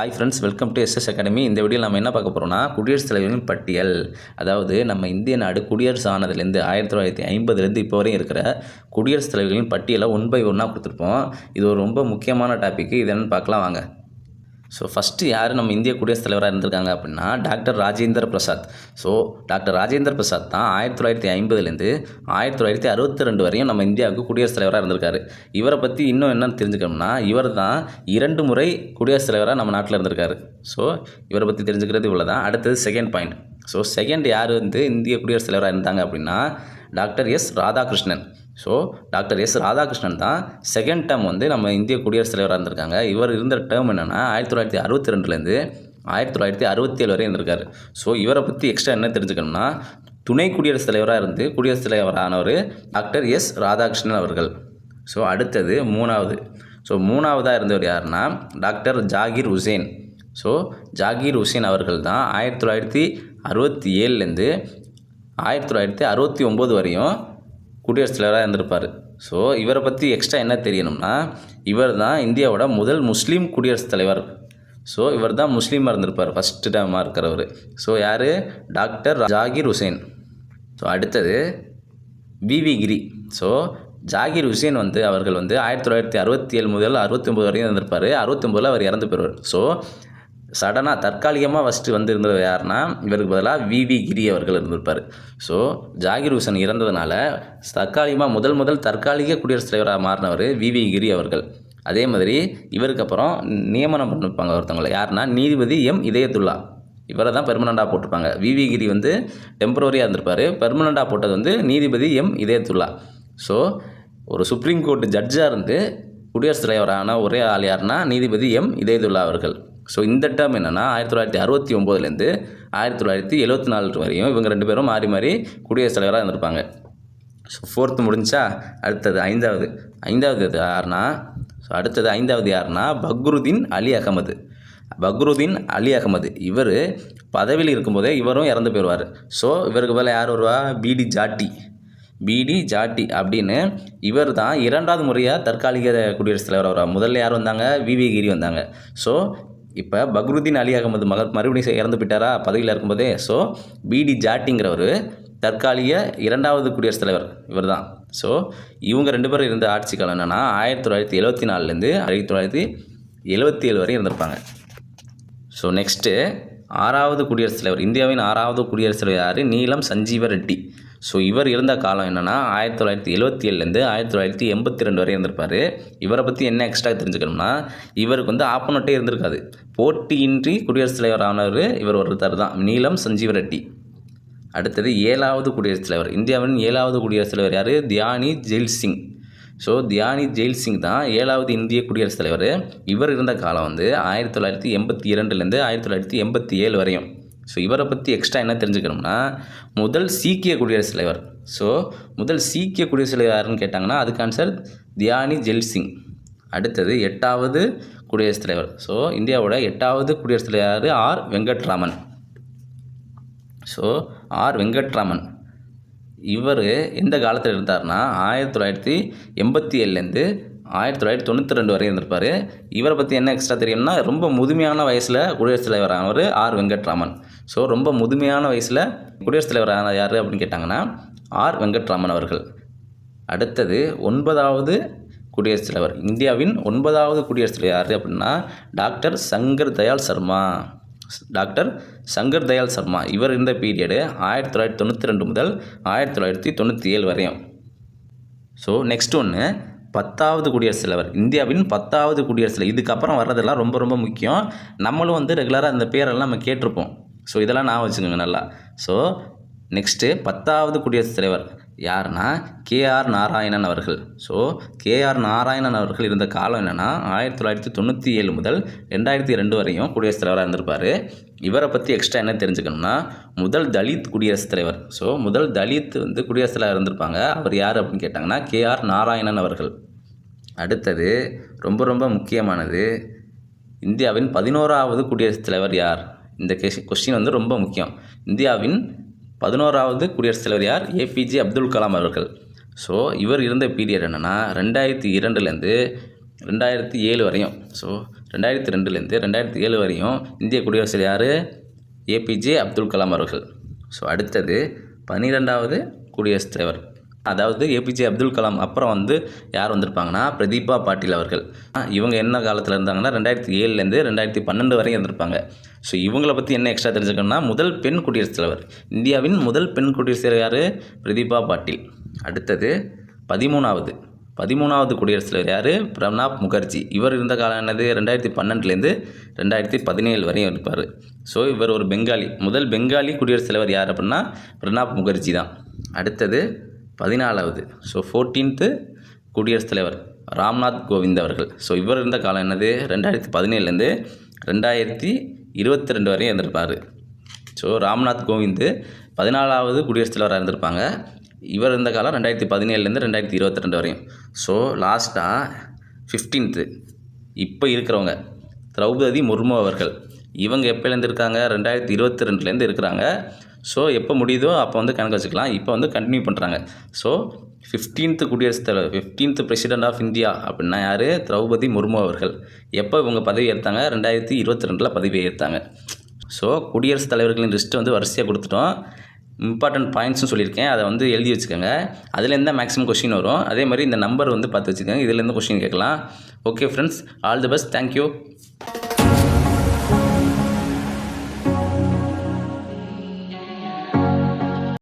Hi friends welcome to SS academy இந்த video நம்ம என்ன பார்க்க போகிறோம்னா குடியரசுத் தலைவர்களின் பட்டியல். அதாவது நம்ம இந்திய நாடு குடியரசு ஆனதுலேருந்து ஆயிரத்தி தொள்ளாயிரத்தி ஐம்பதுலேருந்து இப்போ வரையும் இருக்கிற குடியரசுத் தலைவர்களின் பட்டியலை ஒன் பை ஒன்னாக கொடுத்துருப்போம். இது ஒரு ரொம்ப முக்கியமான டாபிக் இது என்னென்னு பார்க்கலாம் வாங்க. ஸோ ஃபஸ்ட்டு யார் நம்ம இந்திய குடியரசுத் தலைவராக இருந்திருக்காங்க அப்படின்னா doctor Rajendra Prasad. So doctor Rajendra Prasad தான் ஆயிரத்தி தொள்ளாயிரத்தி ஐம்பதுலேருந்து ஆயிரத்தி தொள்ளாயிரத்தி அறுபத்தி ரெண்டு வரையும் நம்ம இந்தியாவுக்கு குடியரசுத் தலைவராக இருந்திருக்காரு. இவரை பற்றி இன்னும் என்னன்னு தெரிஞ்சுக்கணும்னா இவர் தான் இரண்டு முறை குடியரசுத் தலைவராக நம்ம நாட்டில் இருந்திருக்காரு. ஸோ இவரை பற்றி தெரிஞ்சுக்கிறது இவ்வளோ தான் அடுத்தது செகண்ட் பாயிண்ட் ஸோ செகண்ட் யார் வந்து இந்திய குடியரசுத் தலைவராக இருந்தாங்க அப்படின்னா doctor S Radhakrishnan. So doctor S Radhakrishnan தான் செகண்ட் டேர்ம் வந்து நம்ம இந்திய குடியரசுத் தலைவராக இருந்திருக்காங்க. இவர் இருந்த டேர்ம் என்னென்னா ஆயிரத்தி தொள்ளாயிரத்தி அறுபத்தி ரெண்டுலேருந்து ஆயிரத்தி தொள்ளாயிரத்தி அறுபத்தி ஏழு வரை இருந்திருக்காரு. ஸோ இவரை பற்றி எக்ஸ்ட்ரா என்ன தெரிஞ்சுக்கணும்னா துணை குடியரசுத் தலைவராக இருந்து குடியரசுத் தலைவரானவர் டாக்டர் எஸ் ராதாகிருஷ்ணன் அவர்கள். ஸோ அடுத்தது மூணாவது. ஸோ மூணாவதாக இருந்தவர் யாருன்னா டாக்டர் ஜாகிர் ஹுசேன் ஸோ ஜாகிர் ஹுசேன் அவர்கள் தான் ஆயிரத்தி தொள்ளாயிரத்தி அறுபத்தி ஏழுலேருந்து ஆயிரத்தி தொள்ளாயிரத்தி அறுபத்தி ஒம்பது வரையும் குடியரசுத் தலைவராக இருந்திருப்பார். ஸோ இவரை பற்றி எக்ஸ்ட்ரா என்ன தெரியணும்னா இவர் தான் இந்தியாவோட முதல் முஸ்லீம் குடியரசுத் தலைவர். ஸோ இவர் தான் முஸ்லீமாக இருந்திருப்பார் ஃபஸ்ட்டு டைமாக இருக்கிறவர். ஸோ யார்? டாக்டர் ஜாகிர் ஹுசேன். ஸோ அடுத்தது V V Giri. So Zakir Hussain வந்து அவர்கள் வந்து ஆயிரத்தி தொள்ளாயிரத்தி அறுபத்தி ஏழு முதல் அறுபத்தி ஒம்பது வரையும் இருந்திருப்பார். அறுபத்தொம்பதில் அவர் இறந்து போயிடுவார் ஸோ சடனாக தற்காலிகமாக ஃபஸ்ட்டு வந்து இருந்தவர் யாருன்னா இவருக்கு பதிலாக விவி கிரி அவர்கள் இருந்திருப்பார். ஸோ ஜாகிர் ஹுசன் இறந்ததுனால தற்காலிகமாக முதல் முதல் தற்காலிக குடியரசுத் தலைவராக மாறினவர் விவி கிரி அவர்கள். அதே மாதிரி இவருக்கு அப்புறம் நியமனம் பண்ணிருப்பாங்க ஒருத்தவங்களை. யாருன்னா நீதிபதி எம் இதயத்துல்லா. இவரை தான் பெர்மனண்ட்டாக போட்டிருப்பாங்க. விவி கிரி வந்து டெம்பரவரியாக இருந்திருப்பார். பெர்மனண்ட்டாக போட்டது வந்து நீதிபதி எம் இதயத்துல்லா. ஸோ ஒரு சுப்ரீம் கோர்ட் ஜட்ஜாக இருந்து குடியரசுத் தலைவரான ஒரே ஆள் யாருன்னா நீதிபதி எம் இதயதுல்லா அவர்கள். ஸோ இந்த டேர்ம் என்னென்னா ஆயிரத்தி தொள்ளாயிரத்தி அறுபத்தி ஒம்போதுலேருந்து ஆயிரத்தி தொள்ளாயிரத்தி எழுபத்தி நாலு வரையும் இவங்க ரெண்டு பேரும் மாறி மாறி குடியரசுத் தலைவராக இருந்திருப்பாங்க. ஸோ ஃபோர்த்து முடிஞ்சா அடுத்தது ஐந்தாவது. ஐந்தாவது இது யாருன்னா ஸோ அடுத்தது ஐந்தாவது யாருன்னா பக்ருதீன் அலி அகமது. பக்ருதீன் அலி அகமது. இவர் பதவியில் இருக்கும்போதே இவரும் இறந்து போயிடுவார். ஸோ இவருக்கு பதில் யார் வருவா? பிடி ஜாட்டி. பிடி ஜாட்டி அப்படின்னு இவர் தான் இரண்டாவது முறையாக தற்காலிக குடியரசுத் தலைவர் வருவார். முதல்ல யார் வந்தாங்க? விவி கிரி வந்தாங்க. ஸோ இப்போ பக்ருதீன் அலி அகமது மக மறுபடியும் இறந்து போயிட்டாரா? பதவியில் இருக்கும்போதே ஸோ பிடி ஜாட்டிங்கிறவர் தற்காலிக இரண்டாவது குடியரசுத் தலைவர் இவர் தான் ஸோ இவங்க ரெண்டு பேரும் இருந்த ஆட்சி காலம் என்னென்னா ஆயிரத்தி தொள்ளாயிரத்தி எழுபத்தி நாலுலேருந்து ஆயிரத்தி தொள்ளாயிரத்தி எழுபத்தி ஏழு வரையும் இருந்திருப்பாங்க. ஸோ நெக்ஸ்ட்டு ஆறாவது குடியரசுத் தலைவர். இந்தியாவின் ஆறாவது குடியரசுத் தலைவர் யார்? நீலம் சஞ்சீவ ரெட்டி ஸோ இவர் இருந்த காலம் என்னென்னா ஆயிரத்தி தொள்ளாயிரத்தி எழுபத்தி ஏழுலேருந்து ஆயிரத்தி தொள்ளாயிரத்தி எண்பத்தி ரெண்டு வரை இருந்திருப்பார். இவரை பற்றி என்ன எக்ஸ்ட்ரா தெரிஞ்சுக்கணும்னா இவருக்கு வந்து ஆப்போனட்டே இருந்திருக்காது. போட்டியின்றி குடியரசுத் தலைவர் ஆனவர் இவர் ஒருத்தர் தான் நீலம் சஞ்சீவ ரெட்டி அடுத்தது ஏழாவது குடியரசுத் தலைவர். இந்தியாவின் ஏழாவது குடியரசுத் தலைவர் யார்? தியானி ஜெயில் சிங் ஸோ தியானி ஜெயில் சிங் தான் ஏழாவது இந்திய குடியரசுத் தலைவர். இவர் இருந்த காலம் வந்து ஆயிரத்தி தொள்ளாயிரத்தி எண்பத்தி இரண்டுலேருந்து ஆயிரத்தி தொள்ளாயிரத்தி எண்பத்தி ஏழு வரையும். ஸோ இவரை பற்றி எக்ஸ்ட்ரா என்ன தெரிஞ்சுக்கணும்னா முதல் சீக்கிய குடியரசுத் தலைவர். ஸோ முதல் சீக்கிய குடியரசுத் தலைவர் யாருன்னு கேட்டாங்கன்னா அதுக்கு ஆன்சர் தியானி ஜெயில் சிங் அடுத்தது எட்டாவது குடியரசுத் தலைவர். ஸோ இந்தியாவோட எட்டாவது குடியரசுத் தலைவர் R Venkataraman. So R Venkataraman. இவர் எந்த காலத்தில் இருந்தார்னா ஆயிரத்தி தொள்ளாயிரத்தி எண்பத்தி ஏழுலேருந்து ஆயிரத்தி தொள்ளாயிரத்தி தொண்ணூற்றி ரெண்டு வரை இருந்திருப்பார். இவரை பற்றி என்ன எக்ஸ்ட்ரா தெரியும்னா ரொம்ப முதுமையான வயசில் குடியரசுத் தலைவரானவர் ஆர் வெங்கட்ராமன். ஸோ ரொம்ப முதுமையான வயசில் குடியரசுத் தலைவரான யார் அப்படின்னு கேட்டாங்கன்னா ஆர் வெங்கட்ராமன் அவர்கள். அடுத்தது ஒன்பதாவது குடியரசுத் தலைவர். இந்தியாவின் ஒன்பதாவது குடியரசுத் தலைவர் யார் அப்படின்னா டாக்டர் சங்கர் தயாள் சர்மா. டாக்டர் சங்கர் தயாள் சர்மா. இவர் இருந்த பீரியடு ஆயிரத்தி தொள்ளாயிரத்தி தொண்ணூற்றி ரெண்டு முதல் ஆயிரத்தி தொள்ளாயிரத்தி தொண்ணூற்றி ஏழு வரையும். ஸோ நெக்ஸ்ட் ஒன்று பத்தாவது குடியரசுத் தலைவர். இந்தியாவின் பத்தாவது குடியரசுத் தலைவர். இதுக்கப்புறம் வர்றதெல்லாம் ரொம்ப ரொம்ப முக்கியம். நம்மளும் வந்து ரெகுலராக அந்த பேரெல்லாம் நம்ம கேட்டிருப்போம். ஸோ இதெல்லாம் நான் வச்சுக்கோங்க நல்லா. ஸோ நெக்ஸ்ட்டு பத்தாவது குடியரசுத் தலைவர். யாருன்னா கேஆர் நாராயணன் அவர்கள். ஸோ கேஆர் நாராயணன் அவர்கள் இருந்த காலம் என்னென்னா ஆயிரத்தி தொள்ளாயிரத்தி தொண்ணூற்றி ஏழு முதல் ரெண்டாயிரத்தி ரெண்டு வரையும் குடியரசுத் தலைவராக இருந்திருப்பார். இவரை பற்றி எக்ஸ்ட்ரா என்ன தெரிஞ்சுக்கணும்னா முதல் தலித் குடியரசுத் தலைவர். ஸோ முதல் தலித் வந்து குடியரசுத் தலைவர் இருந்திருப்பாங்க. அவர் யார் அப்படின்னு கேட்டாங்கன்னா கேஆர் நாராயணன் அவர்கள். அடுத்தது ரொம்ப ரொம்ப முக்கியமானது இந்தியாவின் பதினோராவது குடியரசுத் தலைவர் யார்? இந்த கொஷின் கொஸ்டின் வந்து ரொம்ப முக்கியம். இந்தியாவின் பதினோராவது குடியரசுத் தலைவர் யார்? ஏபிஜே அப்துல் கலாம் அவர்கள். ஸோ இவர் இருந்த பீரியட் என்னென்னா ரெண்டாயிரத்தி இரண்டுலேருந்து ரெண்டாயிரத்தி ஏழு வரையும். ஸோ ரெண்டாயிரத்தி ரெண்டுலேருந்து ரெண்டாயிரத்தி ஏழு வரையும் இந்திய குடியரசு யார்? ஏபிஜே அப்துல் கலாம் அவர்கள். ஸோ அடுத்தது பன்னிரெண்டாவது குடியரசுத் தலைவர். அதாவது ஏபிஜே அப்துல் கலாம் அப்புறம் வந்து யார் வந்திருப்பாங்கன்னா? பிரதீபா பாட்டீல் அவர்கள். இவங்க என்ன காலத்தில் இருந்தாங்கன்னா? ரெண்டாயிரத்தி ஏழுலேருந்து ரெண்டாயிரத்தி பன்னெண்டு வரையும் இருந்திருப்பாங்க. ஸோ இவங்களை பற்றி என்ன எக்ஸ்ட்ரா தெரிஞ்சுக்கணும்னா முதல் பெண் குடியரசுத் தலைவர். இந்தியாவின் முதல் பெண் குடியரசுத் தலைவர் யார்? பிரதீபா பாட்டீல். அடுத்தது பதிமூணாவது. பதிமூணாவது குடியரசுத் தலைவர் யார்? பிரணாப் முகர்ஜி. இவர் இருந்த காலம் என்னது? ரெண்டாயிரத்தி பன்னெண்டுலேருந்து ரெண்டாயிரத்தி பதினேழு வரையும் இருப்பார். ஸோ இவர் ஒரு பெங்காலி. முதல் பெங்காலி குடியரசுத் தலைவர் யார் அப்படின்னா? பிரணாப் முகர்ஜி தான். அடுத்தது பதினாலாவது. ஸோ ஃபோர்டீன்த்து குடியரசுத் தலைவர் ராம்நாத் கோவிந்த் அவர்கள். ஸோ இவர் இருந்த காலம் என்னது? ரெண்டாயிரத்தி பதினேழுலேருந்து ரெண்டாயிரத்தி இருபத்தி ரெண்டு வரையும் இருந்திருப்பார். ஸோ ராம்நாத் கோவிந்து பதினாலாவது குடியரசுத் தலைவராக இருந்திருப்பாங்க. இவர் இருந்த காலம் ரெண்டாயிரத்தி பதினேழுலேருந்து ரெண்டாயிரத்தி இருபத்தி ரெண்டு வரையும். ஸோ லாஸ்ட்டாக ஃபிஃப்டீன்த்து இப்போ இருக்கிறவங்க திரௌபதி முர்மு அவர்கள். இவங்க எப்போலேருந்து இருக்காங்க ரெண்டாயிரத்தி இருபத்தி ரெண்டுலேருந்து இருக்கிறாங்க. ஸோ எப்போ முடியுதோ அப்போ வந்து கணக்கு வச்சுக்கலாம். இப்போ வந்து கண்டினியூ பண்ணுறாங்க ஸோ ஃபிஃப்டீன்த்து குடியரசுத் தலைவர் ஃபிஃப்டீன்த்து பிரசிடென்ட் ஆஃப் இந்தியா அப்படின்னா யார்? திரௌபதி முர்மு அவர்கள். எப்போ இவங்க பதவி ஏற்றாங்க ரெண்டாயிரத்தி இருபத்தி ரெண்டில் பதவி ஏற்றாங்க ஸோ குடியரசுத் தலைவர்களின் லிஸ்ட்டு வந்து வரிசையாக கொடுத்துட்டோம். இம்பார்ட்டன்ட் பாயிண்ட்ஸும் சொல்லியிருக்கேன். அதை வந்து எழுதி வச்சுக்கோங்க. அதுலேருந்து தான் மேக்ஸிமம் கொஷின் வரும். அதே மாதிரி இந்த நம்பர் வந்து பார்த்து வச்சுக்கோங்க. இதுலேருந்து கொஷின் கேட்கலாம். Okay friends all the best thank you